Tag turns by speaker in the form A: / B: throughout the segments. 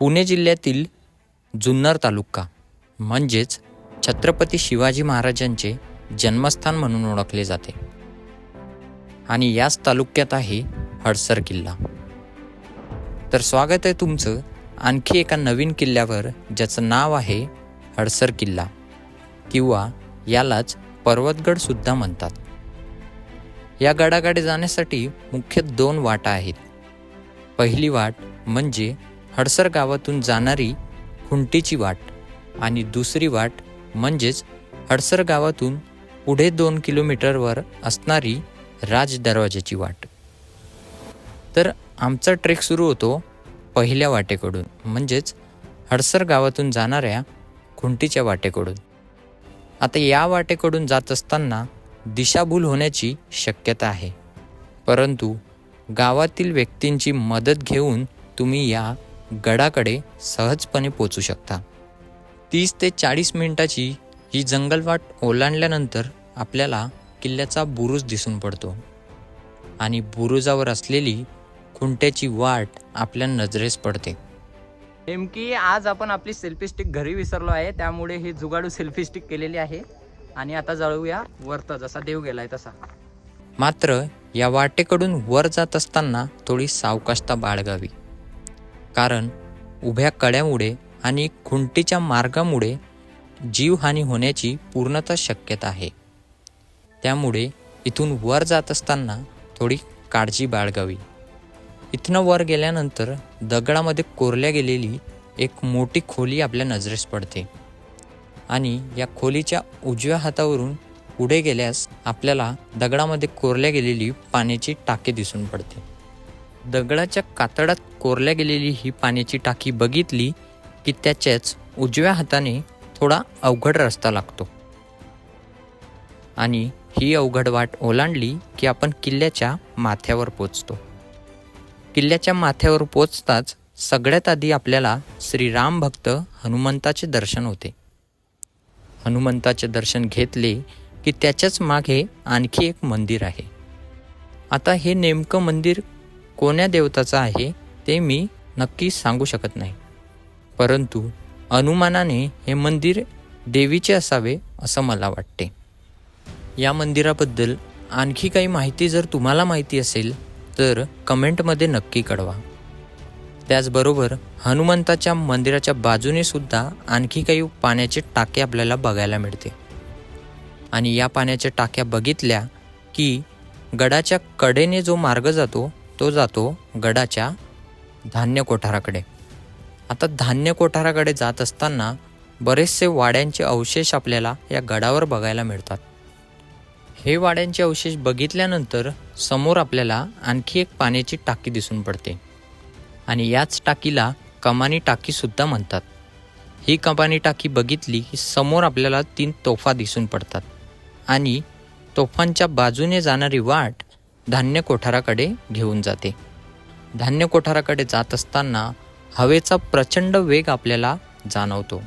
A: पुणे जिल्ह्यातील जुन्नर तालुका म्हणजेच छत्रपती शिवाजी महाराजांचे जन्मस्थान म्हणून ओळखले जाते. आणि याच तालुक्यात आहे हडसर किल्ला. तर स्वागत आहे तुमचं आणखी एका नवीन किल्ल्यावर ज्याचं नाव आहे हडसर किल्ला किंवा यालाच पर्वतगडसुद्धा म्हणतात. या गडाकडे जाण्यासाठी मुख्य दोन वाटा आहेत. पहिली वाट म्हणजे हडसर गावातून जाणारी खुंटीची वाट आणि दुसरी वाट म्हणजेच हडसर गावातून पुढे दोन किलोमीटरवर असणारी राज दरवाज्याची वाट. तर आमचा ट्रेक सुरू होतो पहिल्या वाटेकडून म्हणजेच हडसर गावातून जाणाऱ्या खुंटीच्या वाटेकडून. आता या वाटेकडून जात असताना दिशाभूल होण्याची शक्यता आहे. परंतु गावातील व्यक्तींची मदत घेऊन तुम्ही या गडाकडे सहजपणे पोचू शकता. तीस ते चाळीस मिनिटाची ही जंगलवाट ओलांडल्यानंतर आपल्याला किल्ल्याचा बुरुज दिसून पडतो आणि बुरुजावर असलेली खुंट्याची वाट आपल्या नजरेस पडते.
B: नेमकी आज आपण आपली सेल्फी स्टिक घरी विसरलो आहे त्यामुळे ही जुगाडू सेल्फी स्टिक केलेली आहे. आणि आता जळूया वरत जसा देव गेलाय तसा.
A: मात्र या वाटेकडून वर जात असताना थोडी सावकाशता बाळगावी. कारण उभ्या कड्यामुळे आणि खुंटीच्या मार्गामुळे जीवहानी होण्याची पूर्णतः शक्यता आहे. त्यामुळे इथून वर जात असताना थोडी काळजी बाळगावी. इथनं वर गेल्यानंतर दगडामध्ये कोरल्या गेलेली एक मोठी खोली आपल्या नजरेस पडते आणि या खोलीच्या उजव्या हातावरून पुढे गेल्यास आपल्याला दगडामध्ये कोरल्या गेलेली पाण्याची टाकी दिसून पडते. दगडाच्या कातडात कोरल्या गेलेली ही पाण्याची टाकी बघितली की त्याच्याच उजव्या हाताने थोडा अवघड रस्ता लागतो. आणि ही अवघड वाट ओलांडली की आपण किल्ल्याच्या माथ्यावर पोचतो. किल्ल्याच्या माथ्यावर पोचताच सगळ्यात आधी आपल्याला श्रीराम भक्त हनुमंताचे दर्शन होते. हनुमंताचे दर्शन घेतले की त्याच्याच मागे आणखी एक मंदिर आहे. आता हे नेमकं मंदिर कोण्या देवताचं आहे ते मी नक्की सांगू शकत नाही. परंतु अनुमानाने हे मंदिर देवीचे असावे असं मला वाटते. या मंदिराबद्दल आणखी काही माहिती जर तुम्हाला माहिती असेल तर कमेंटमध्ये नक्की कळवा. त्याचबरोबर हनुमंताच्या मंदिराच्या बाजूने सुद्धा आणखी काही पाण्याचे टाके आपल्याला बघायला मिळते. आणि या पाण्याच्या टाक्या बघितल्या की गडाच्या कडेने जो मार्ग जातो तो जातो गडाच्या धान्य कोठाराकडे. आता धान्य कोठाराकडे जात असताना बरेचसे वाड्यांचे अवशेष आपल्याला या गडावर बघायला मिळतात. हे वाड्यांचे अवशेष बघितल्यानंतर समोर आपल्याला आणखी एक पाण्याची टाकी दिसून पडते. आणि याच टाकीला कमानी टाकीसुद्धा म्हणतात. ही कमानी टाकी बघितली की समोर आपल्याला तीन तोफा दिसून पडतात. आणि तोफांच्या बाजूने जाणारी वाट धान्य कोठाराकडे घेऊन जाते. धान्य कोठाराकडे जात असताना हवेचा प्रचंड वेग आपल्याला जाणवतो.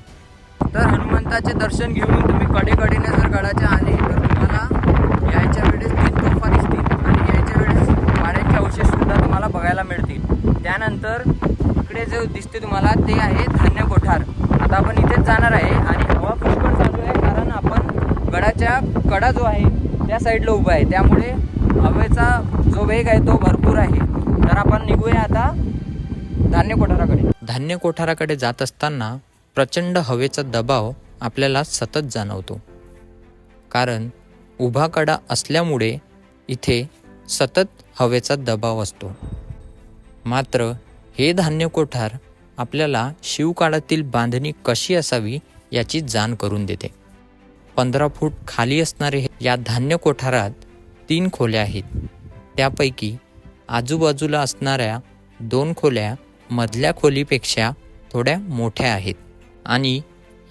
B: तर हनुमंताचे दर्शन घेऊन तुम्ही कडेकडेने जर गडाच्या आले तर तुम्हाला यायच्या वेळेस तीन तोफा दिसतील आणि यायच्या वेळेस पाण्याचे अवशेष सुद्धा तुम्हाला बघायला मिळतील. त्यानंतर इकडे जे दिसते तुम्हाला ते आहे धान्य कोठार. आता आपण इथेच जाणार आहे आणि हवा पुष्कळ चालू आहे कारण आपण गडाच्या कडा जो आहे त्या साईडला उभा आहे. त्यामुळे हवेचा जो वेग आहे तो भरपूर आहे. तर आपण निघूया आता धान्य कोठाराकडे.
A: धान्य कोठाराकडे जात असताना प्रचंड हवेचा दबाव आपल्याला सतत जाणवतो. कारण उभा कडा असल्यामुळे इथे सतत हवेचा दबाव असतो. मात्र हे धान्य कोठार आपल्याला शिवकाळातील बांधणी कशी असावी याची जाण करून देते. पंधरा फूट खाली असणारे हे- या धान्य कोठारात तीन खोल्या आहेत. त्यापैकी आजूबाजूला असणाऱ्या दोन खोल्या मधल्या खोलीपेक्षा थोड्या मोठ्या आहेत. आणि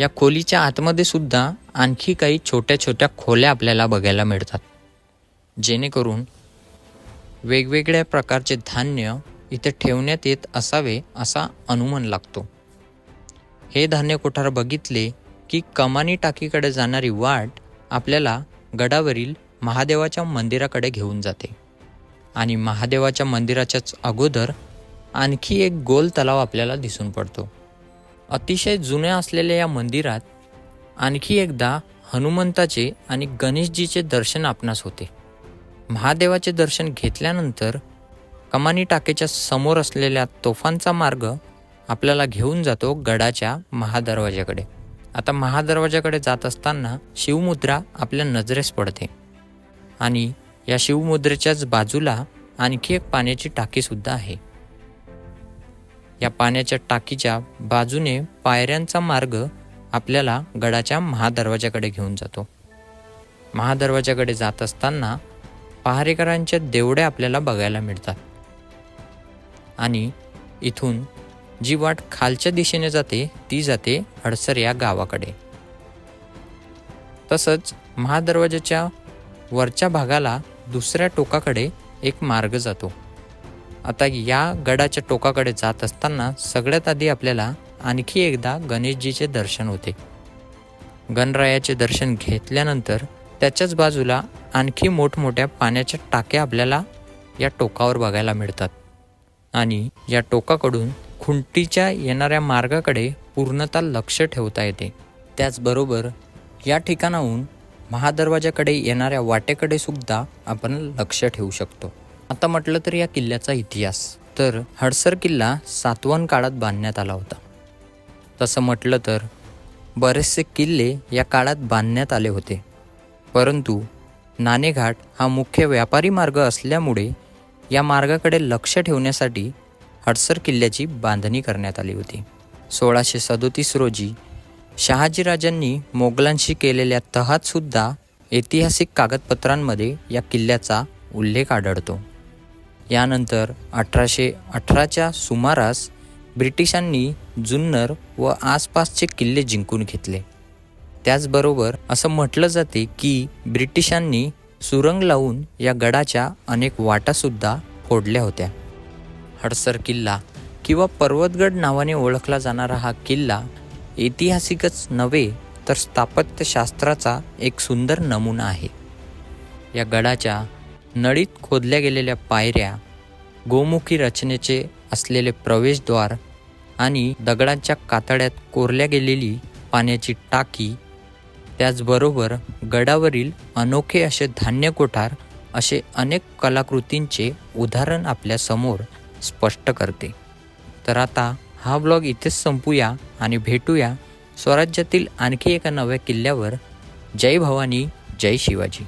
A: या खोलीच्या आतमध्ये सुद्धा आणखी काही छोट्या छोट्या खोल्या आपल्याला बघायला मिळतात. जेणेकरून वेगवेगळ्या प्रकारचे धान्य इथे ठेवण्यात येत असावे असा अनुमान लागतो. हे धान्य कोठार बघितले की कमानी टाकीकडे जाणारी वाट आपल्याला गडावरील महादेवाच्या मंदिराकडे घेऊन जाते. आणि महादेवाच्या मंदिराच्याच अगोदर आणखी एक गोल तलाव आपल्याला दिसून पडतो. अतिशय जुन्या असलेल्या या मंदिरात आणखी एकदा हनुमंताचे आणि गणेशजीचे दर्शन आपणास होते. महादेवाचे दर्शन घेतल्यानंतर कमानी टाकेच्या समोर असलेल्या तोफांचा मार्ग आपल्याला घेऊन जातो गडाच्या महादरवाज्याकडे. आता महादरवाज्याकडे जात असताना शिवमुद्रा आपल्या नजरेस पडते. आणि या शिवमुद्रेच्याच बाजूला आणखी एक पाण्याची टाकीसुद्धा आहे. या पाण्याच्या टाकीच्या बाजूने पायऱ्यांचा मार्ग आपल्याला गडाच्या महादरवाज्याकडे घेऊन जातो. महादरवाज्याकडे जात असताना पहारेकरांच्या देवड्या आपल्याला बघायला मिळतात. आणि इथून जी वाट खालच्या दिशेने जाते ती जाते हडसर या गावाकडे. तसंच महादरवाज्याच्या वरच्या भागाला दुसऱ्या टोकाकडे एक मार्ग जातो. आता या गडाच्या टोकाकडे जात असताना सगळ्यात आधी आपल्याला आणखी एकदा गणेशजीचे दर्शन होते. गणरायाचे दर्शन घेतल्यानंतर त्याच्याच बाजूला आणखी मोठमोठ्या पाण्याच्या टाक्या आपल्याला या टोकावर बघायला मिळतात. आणि या टोकाकडून खुंटीच्या येणाऱ्या मार्गाकडे पूर्णतः लक्ष ठेवता येते. त्याचबरोबर या ठिकाणाहून महादरवाजाकडे येणाऱ्या वाटेकडे सुद्धा आपण लक्ष ठेवू शकतो. आता म्हटलं तर या किल्ल्याचा इतिहास. तर हडसर किल्ला सातवन काळात बांधण्यात आला होता. तसं म्हटलं तर बरेचसे किल्ले या काळात बांधण्यात आले होते. परंतु नाणेघाट हा मुख्य व्यापारी मार्ग असल्यामुळे या मार्गाकडे लक्ष ठेवण्यासाठी हडसर किल्ल्याची बांधणी करण्यात आली होती. सोळाशे सदोतीस रोजी शहाजीराजांनी मोगलांशी केलेल्या तहातसुद्धा ऐतिहासिक कागदपत्रांमध्ये या किल्ल्याचा उल्लेख आढळतो. यानंतर अठराशे अठराच्या सुमारास ब्रिटिशांनी जुन्नर व आसपासचे किल्ले जिंकून घेतले. त्याचबरोबर असं म्हटलं जाते की ब्रिटिशांनी सुरंग लावून या गडाच्या अनेक वाटासुद्धा फोडल्या होत्या. हडसर किल्ला किंवा पर्वतगड नावाने ओळखला जाणारा हा किल्ला ऐतिहासिकच नव्हे तर स्थापत्यशास्त्राचा एक सुंदर नमुना आहे. या गडाच्या नळीत खोदल्या गेलेल्या पायऱ्या गोमुखी रचनेचे असलेले प्रवेशद्वार आणि दगडांच्या कातड्यात कोरल्या गेलेली पाण्याची टाकी त्याचबरोबर गडावरील अनोखे असे धान्य कोठार असे अनेक कलाकृतींचे उदाहरण आपल्यासमोर स्पष्ट करते. तर आता हा ब्लॉग इथेच संपूया आणि भेटूया स्वराज्यातील आणखी एका नव्या किल्ल्यावर. जय भवानी जय शिवाजी.